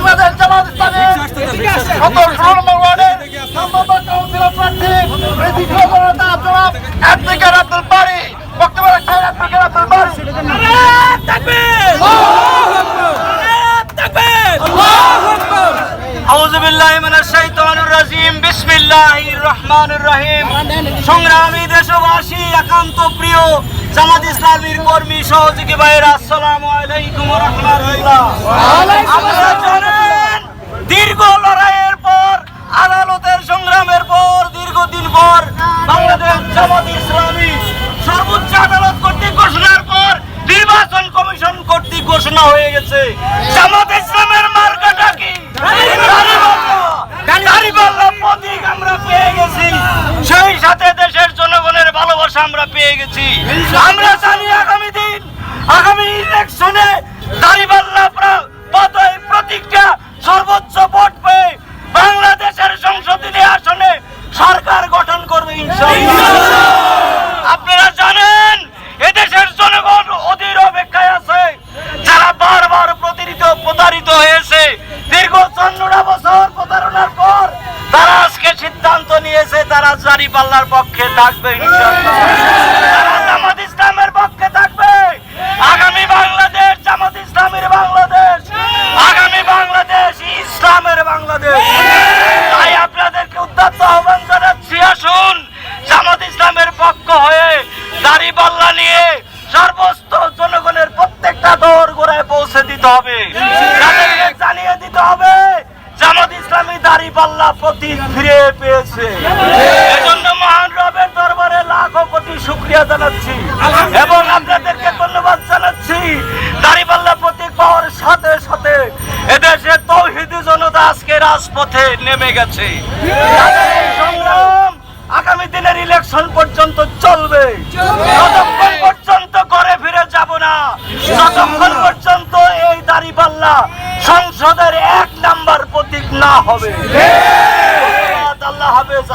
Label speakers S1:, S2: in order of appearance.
S1: বাংলাদেশ জামাত ইসলামী। সদর ষোলো নম্বর ওয়ার্ডের সম্ভাব্য কাউন্সিলর প্রার্থী জনাব অ্যাডভোকেট আব্দুল বক্তব্য রাখছেন অ্যাডভোকেট আব্দুল
S2: সংগ্রামী দেশবাসী একান্ত প্রিয় জামাত ইসলামীর কর্মী সহযোগী ভাইয়েরা আসসালামু আলাইকুম আপনারা জানেন দীর্ঘ লড়াইয়ের পর আদালতের সংগ্রামের পর দীর্ঘদিন পর বাংলাদেশ জামাত ইসলামী সর্বোচ্চ আদালত কর্তৃক ঘোষণার পর নির্বাচন কমিশন কর্তৃক ঘোষণা হয়ে গেছে। জামাত ইসলামের মার্কাটা কি দাঁড়িপাল্লা প্রতীক আমরা পেয়ে গেছি সেই সাথে দেশের ভালোবাসা আমরা পেয়ে গেছি। আমরা জানি আগামী দিন আগামী ইলেকশনে দাঁড়িপাল্লা প্র- পদই সর্বোচ্চ ভোট পেয়ে বাংলাদেশের সংসদীয় আসনে সরকার গঠন করবে আপনারা জানেন এদেশের জনগণ অধীর অপেক্ষায় আছে। যারা বারবার প্রতারিত প্রতারিত হয়েছে দীর্ঘ চন্দ্রটা বছর প্রতারণার পর তারা আজকে সিদ্ধান্ত নিয়েছে তারা জারি পাল্লার পক্ষে থাকবে ইসলামের পক্ষে থাকবে। আগামী বাংলাদেশ জামাত ইসলামের বাংলাদেশ। আগামী বাংলাদেশ ইসলামের বাংলাদেশ। তাই আপনাদেরকে উদ্যত্ত আহ্বান জানাচ্ছি, আসুন জামাত ইসলামের পক্ষ হয়ে দাড়ি পাল্লা নিয়ে সর্বস্ত জনগণের প্রত্যেকটা দর গোড়ায় পৌঁছে দিতে হবে তাদেরকে জানিয়ে দিতে হবে জামাত ইসলামী দাড়ি প্রতীক ফিরে পেয়েছে। এজন্য মহান রবের দরবারে লাখো কোটি শুক্রিয়া জানাচ্ছি এবং আপনাদেরকে ধন্যবাদ জানাচ্ছি। দাড়িপাল্লা প্রতীক পাওয়ার সাথে সাথে এদেশে তৌহিদি জনতা আজকে রাজপথে নেমে গেছে। সংগ্রাম আগামী দিনের ইলেকশন পর্যন্ত চলবে, যতক্ষণ পর্যন্ত ঘরে ফিরে যাব না, ততক্ষণ পর্যন্ত এই দাড়িপাল্লা সংসদের এক নাম্বার প্রতীক না হবে। আল্লাহ হাফেজ।